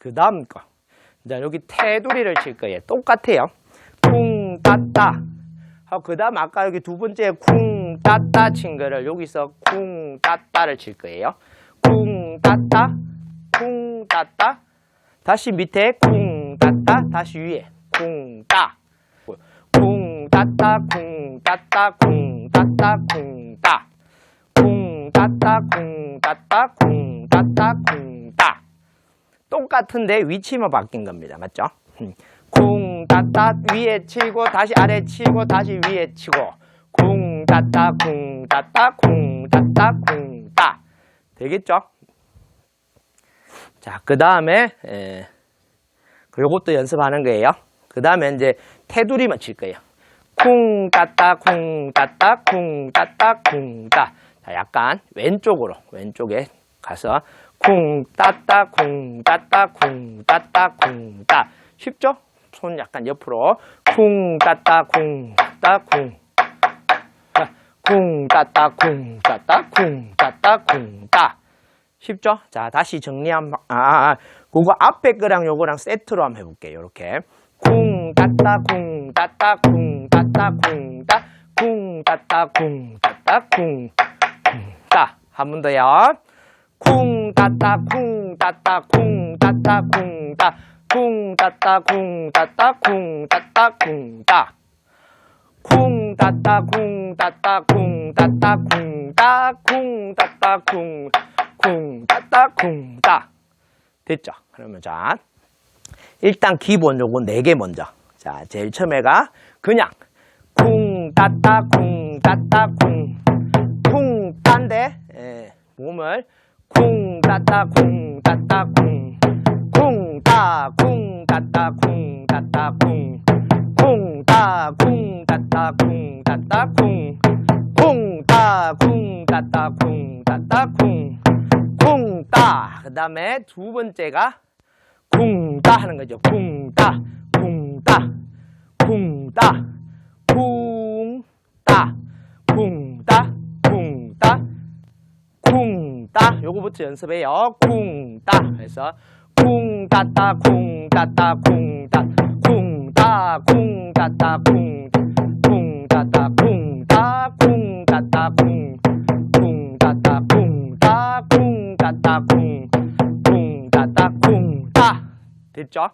그 다음 거. 자, 여기 테두리를 칠 거예요. 똑같아요. 쿵, 따따. 하고 그 다음 아까 여기 두 번째 쿵, 따따 친 거를 여기서 쿵, 따따를 칠 거예요. 쿵, 따따, 쿵, 따따. 다시 밑에 쿵, 따따, 다시 위에 쿵, 따. 쿵, 따따, 쿵, 따따, 쿵, 따따, 쿵, 따. 쿵, 따따, 쿵, 따따, 쿵, 따따, 쿵, 따. 똑같은데 위치만 바뀐 겁니다. 맞죠? 음. 쿵, 따따, 위에 치고, 다시 아래 치고, 다시 위에 치고. 쿵, 따따, 쿵, 따따, 쿵, 따따, 쿵, 따. 되겠죠? 자, 그 다음에, 에, 요것도 연습하는 거예요. 그 다음에 이제 테두리만 칠 거예요. 쿵, 따따, 쿵, 따따, 쿵, 따따, 쿵, 따. 자, 약간 왼쪽으로, 왼쪽에 가서 쿵, 따따, 쿵, 따따, 쿵, 따따, 쿵, 따. 쉽죠? 손 약간 옆으로. 쿵, 따따, 쿵, 따따, 쿵. 자, 쿵, 따따, 쿵, 따따, 쿵, 따따, 쿵, 따. 쉽죠? 자, 다시 정리한, 아, 아, 아, 그거 앞에 거랑 요거랑 세트로 한번 해볼게요. 요렇게. 쿵, 따따, 쿵, 따따, 쿵, 따따, 쿵, 따, 쿵, 따따, 쿵, 따따, 쿵, 쿵, 따. 한 번 더요. 쿵, 따따, 쿵, 따따, 쿵, 따따, 쿵, 따, 쿵, 따따, 쿵, 따따, 쿵, 따따, 쿵, 따. 쿵, 따따, 쿵, 따따, 쿵, 따따, 쿵, 따, 쿵, 따따, 쿵, 쿵, 따따, 쿵, 따. 됐죠? 그러면 자, 일단 기본 요거 네 개 먼저. 자, 제일 처음에가 그냥 쿵, 따따, 쿵, 따따, 쿵, 쿵, 딴데 예, 몸을 쿵, 따따, 쿵, 따따, 쿵, 쿵, 따, 쿵, 따따, 쿵, 따따, 쿵, 쿵, 따, 쿵, 따따, 쿵, 따따, 쿵, 쿵, 따, 쿵, 따따, 쿵, 따따, 쿵, 쿵, 따. 그 다음에 두 번째가 쿵, 따 하는 거죠. 쿵, 따, 쿵, 따, 쿵, 따, 쿵, 따, 쿵, 따, 쿵, 따, 쿵, 따. 요거부터 연습해요. 쿵, 따. 그래서 쿵, 따, 따, 쿵, 따, 따, 쿵, 따, 쿵, 따, 쿵, 따, 따, 쿵, 쿵, 따, 따, 쿵, 따, 쿵, 따, 따, 쿵, 쿵, 따, 따, 쿵, 따, 쿵, 따, 따, 쿵, 쿵, 따, 따, 쿵, 따. 됐죠?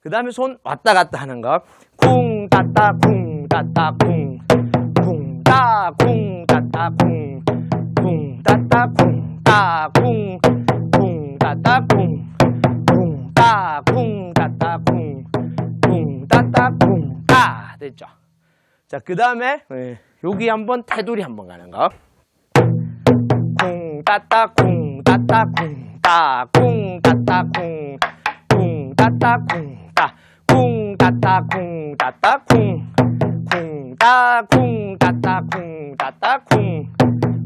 그 다음에 손 왔다 갔다 하는 거. 쿵, 따, 따, 쿵, 따, 따, 쿵, 쿵, 따, 쿵, 따, 따, 쿵, 쿵, 따, 따, 쿵, 따, 쿵, 쿵, 따, 따, 쿵, 쿵, 따, 쿵, 따. 됐죠? 자, 그 다음에 여기 한번 테두리 한번 가는 거. 쿵, 따, 따, 쿵, 따, 따, 쿵, 따, 쿵, 따, 따, 쿵, 쿵, 따, 따, 쿵, 따, 쿵, 따, 따, 쿵, 따, 따, 쿵, 쿵, 따, 쿵, 따, 따, 쿵, 따, 따, 쿵,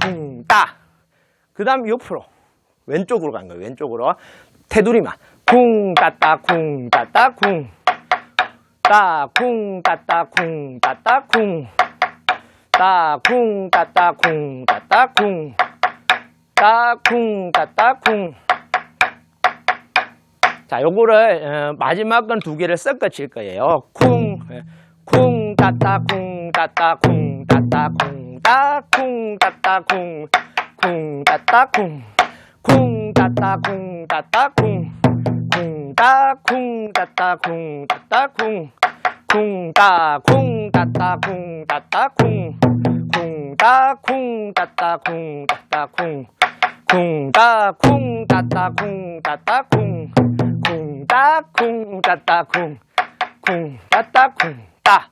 쿵, 따. 그 다음 옆으로. 왼쪽으로 간 거예요. 왼쪽으로. 테두리만. 쿵, 따, 따, 쿵, 따, 따, 쿵. 따, 쿵, 따, 따, 쿵, 따, 따, 쿵. 따, 쿵, 따, 따, 쿵, 따, 따, 쿵. 따, 쿵, 따, 따, 쿵. 자, 요거를 어, 마지막 건 두 개를 섞어 칠 거예요. 쿵, 예. 쿵, 따따, 쿵, 따따, 쿵, 따따, 쿵, 따, 쿵, 따따, 쿵, 쿵, 따따, 쿵, 쿵, 따따, 쿵, 따따, 쿵, 쿵, 따, 쿵, 따따, 쿵, 따따, 쿵, 쿵, 따, 쿵, 따따, 쿵, 따따, 쿵, 쿵, 따, 쿵, 따따, 쿵, 따따, 쿵, 쿵, 따, 쿵, 따따, 쿵, 따따, 쿵, 쿵, 따, 쿵, 따따, 쿵, 쿵, 따따, 쿵, 따.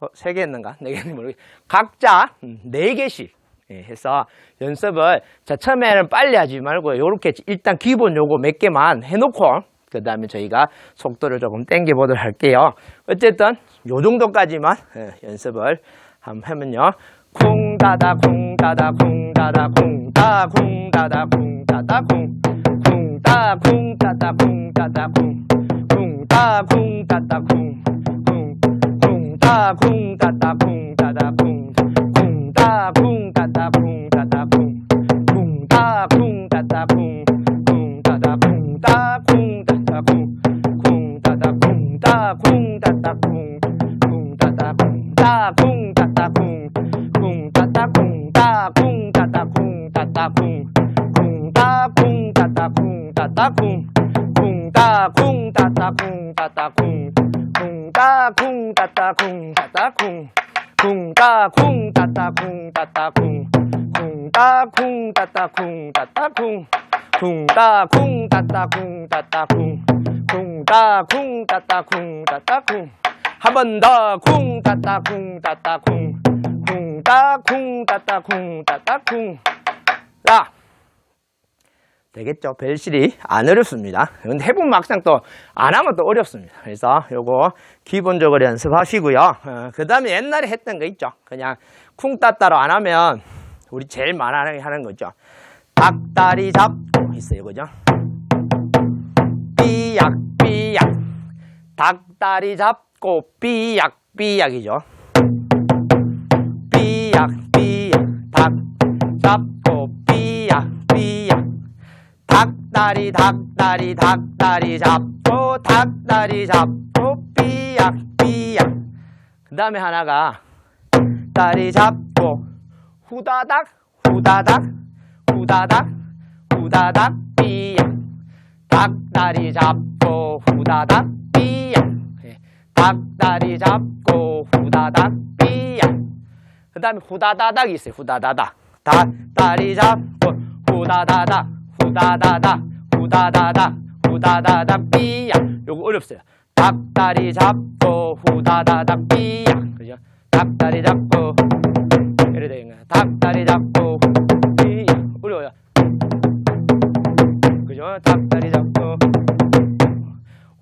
어, 세개 했는가? 네 개는 모르겠. 각자 음, 네 개씩. 예, 해서 연습을 자 처음에는 빨리 하지 말고 요렇게 일단 기본 요거 몇 개만 해놓고 그 다음에 저희가 속도를 조금 땡겨 보도록 할게요. 어쨌든 요 정도까지만 예, 연습을 한번 하면요. 쿵 따다 쿵 따다 쿵 따다 쿵따쿵 따다 쿵 쿵쿵 따쿵 따다 쿵 따다 쿵쿵 따쿵 쿵, 쿵, 따, 쿵, 따, 따, 쿵, 따, 따, 쿵, 쿵, 따, 쿵, 따, 따, 쿵, 따, 따, 쿵, 쿵, 따, 쿵, 따, 따, 쿵, 따, 따, 쿵, 쿵, 따, 쿵, 따, 따, 쿵, 따, 따, 쿵, 쿵, 따, 쿵, 따, 따, 쿵, 따, 따, 쿵, 쿵, 따, 쿵, 따, 따, 쿵, 따, 따, 쿵, 쿵, 따, 쿵, 따, 따, 쿵, 다다쿵. 한번더쿵 다다쿵 다다쿵. 쿵, 따, 쿵, 다다쿵 다다쿵. 자, 되겠죠? 벨실이 안 어렵습니다. 근데 해보면 막상 또 안 하면 또 어렵습니다. 그래서 요거 기본적으로 연습하시고요. 어, 그 다음에 옛날에 했던 거 있죠? 그냥 쿵 따따로 안 하면 우리 제일 많이 하는 거죠. 닭다리 잡고 있어요. 그죠? 삐약, 삐약. 닭다리 잡고 삐약, 삐약이죠. 삐약, 삐약. 닭 삐약. 닭다리 닭다리 닭다리 잡고 닭다리 잡고 삐약 삐약. 그 다음에 하나가 다리 잡고 후다닥 후다닥 후다닥 후다닥 삐약. 닭다리 잡고 후다닥 삐약. 예, 닭다리 잡고 후다닥 삐약. 그 다음에 후다다닥이 있어요. 후다다닥. 닭다리 잡고 후다다닥 후다다닥 후다다닥 후다다닥 삐약 요거 어렵어요. 닭다리 잡고 후다다닥 삐약 그죠? 닭다리 잡고. 되는 거야 닭다리 잡고 삐약 어려워요. 그죠? 닭다리 잡고.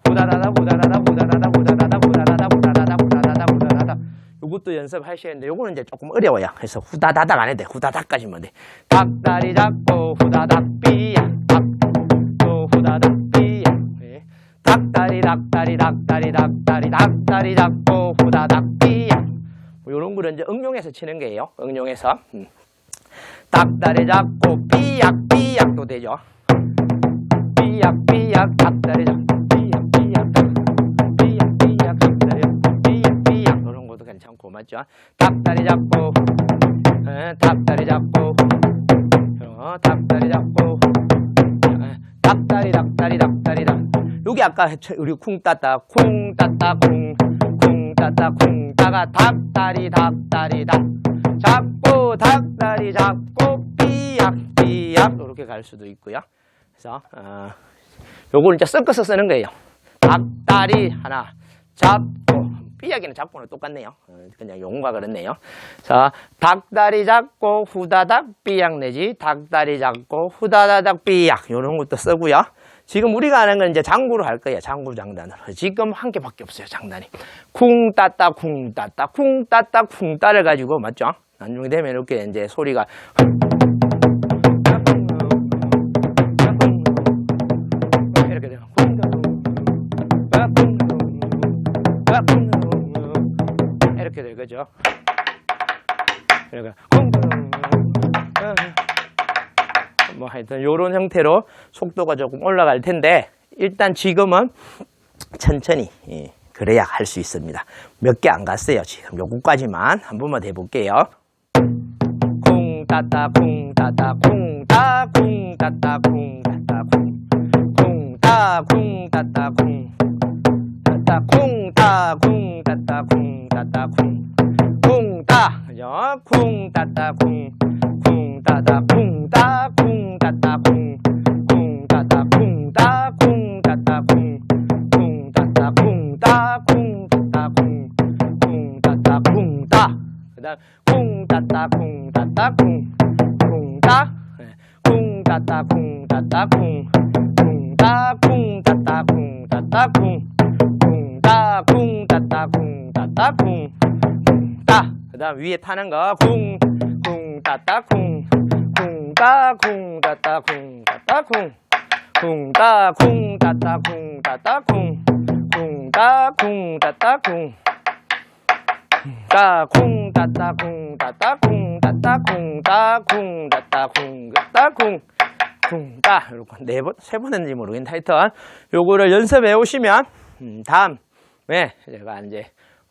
후다다닥 후다다닥 후다다닥 후다다닥 후다다닥 후다다닥 후다다닥 후다다닥 요것도 연습하셔야 되는데 요거는 이제 조금 어려워요. 그래서 후다다닥 안 해도 돼. 후다닥까지만 돼 닭다리 잡고 후다닥 삐 닭다리 닭다리 닭다리 닭다리 닭다리 잡고 후다닥 삐약 뭐 요런 거를 이제 응용해서 치는 거예요. 응용해서. 음. 닭다리 잡고 삐약 삐약도 되죠. 삐약 삐약 닭다리 잡고 삐약 삐약 삐약 삐약 닭다리 잡고 삐약 삐약. 이런 것도 괜찮고 맞죠? 닭다리 잡고 에, 닭다리 잡고 어, 닭다리 잡고 에, 닭다리 닭다리 닭다리 닭 여기 아까? 우리 쿵 따따 쿵 따따 쿵쿵 따따 쿵 따가 닭다리 닭다리 닭 잡고 닭다리 잡고 삐약 삐약 이렇게 갈 수도 있고요. 그래서 어, 요걸 이제 섞어서 쓰는 거예요. 닭다리 하나 잡고 삐약이는 잡고는 똑같네요. 어, 그냥 용과 그렇네요. 자, 닭다리 잡고 후다닥 삐약 내지 닭다리 잡고 후다다닥 삐약 이런 것도 쓰고요. 지금 우리가 하는 건 이제 장구로 할 거예요. 장구 장단으로. 지금 한 개밖에 없어요. 장단이. 쿵 따따 쿵 따따 쿵 따따 쿵 따를 가지고 맞죠? 나중에 되면 이렇게 이제 소리가 이렇게 돼요. 이렇게 돼요. 그죠? 이렇게 뭐 하여튼 요런 형태로 속도가 조금 올라갈 텐데 일단 지금은 천천히 예, 그래야 할 수 있습니다. 몇 개 안 갔어요. 지금 요거까지만 한 번만 더 해볼게요. 쿵 따따 쿵 따따 쿵 따 쿵 따따 쿵 따따 쿵쿵 따 쿵 따따 쿵 따따 쿵 따 쿵 따따 쿵 따따 쿵 쿵 따 그죠? 쿵 따따 쿵쿵 따따 쿵 닫다 쿵, 쿵 닫다 쿵, 다 쿵, 닫다 쿵, 쿵 닫다 네. 쿵, 다 쿵, 닫다 쿵, 쿵 닫다 쿵, 다. 그다음 쿵 닫다 쿵, 닫다 쿵, 쿵 다, 쿵 닫다 쿵, 닫다 쿵, 쿵 다, 쿵 닫다 쿵, 닫다 쿵, 쿵 다, 쿵 닫다 쿵, 닫다 쿵, 쿵 다. 그다음 위에 파는 거 쿵, 쿵 닫다 쿵. 따쿵 따따 쿵 따따 쿵쿵 따쿵 따따 쿵 따따 쿵쿵 따쿵 따따 쿵 따, 쿵, 따따, 쿵, 따따, 쿵, 따따, 쿵, 따, 쿵, 따따, 쿵, 따따, 쿵, 쿵, 따. 이렇게 네 번, 세 번 했는지 모르겠는데 하여튼 요거를 연습해 오시면, 음, 다음에 제가 이제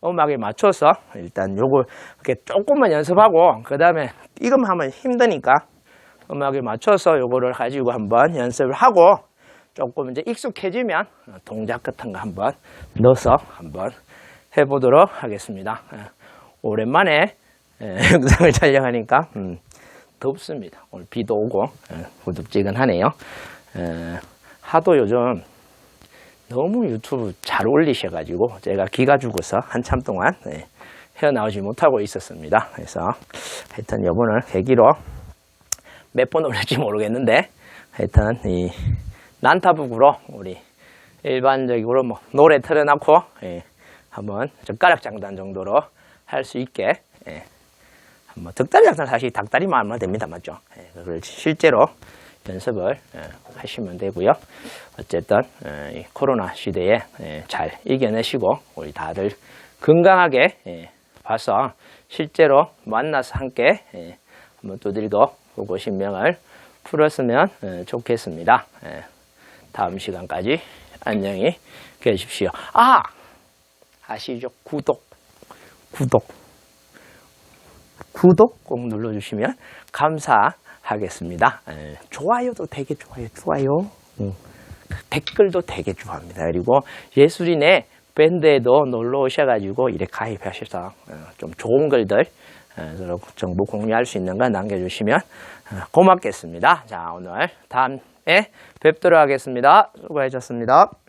음악에 맞춰서 일단 요거 이렇게 조금만 연습하고, 그 다음에 이것만 하면 힘드니까, 음악에 맞춰서 요거를 가지고 한번 연습을 하고 조금 이제 익숙해지면 동작 같은 거 한번 넣어서 한번 해보도록 하겠습니다. 예, 오랜만에 예, 영상을 촬영하니까 음, 덥습니다. 오늘 비도 오고 예, 후덥지근하네요. 예, 하도 요즘 너무 유튜브 잘 올리셔가지고 제가 기가 죽어서 한참 동안 예, 헤어나오지 못하고 있었습니다. 그래서 하여튼 요번을 계기로 몇 번 올릴지 모르겠는데 하여튼 이 난타북으로 우리 일반적으로 뭐 노래 틀어놓고 예, 한번 젓가락 장단 정도로 할 수 있게 예, 한번 덕다리 장단 사실 닭다리만 하면 됩니다 맞죠? 예, 그걸 실제로 연습을 예, 하시면 되고요. 어쨌든 예, 이 코로나 시대에 예, 잘 이겨내시고 우리 다들 건강하게 예, 봐서 실제로 만나서 함께 예, 한번 두들도 보고 신명을 풀었으면 예, 좋겠습니다. 예, 다음 시간까지 안녕히 계십시오. 아! 아시죠? 구독, 구독, 구독 꼭 눌러주시면 감사하겠습니다. 예, 좋아요도 되게 좋아요, 좋아요. 음, 댓글도 되게 좋아합니다. 그리고 예술인의 밴드에도 놀러 오셔가지고 이렇게 가입하셔서 어, 좀 좋은 글들 어, 서로 정보 공유할 수 있는 거 남겨주시면 어, 고맙겠습니다. 자, 오늘 다음에 뵙도록 하겠습니다. 수고하셨습니다.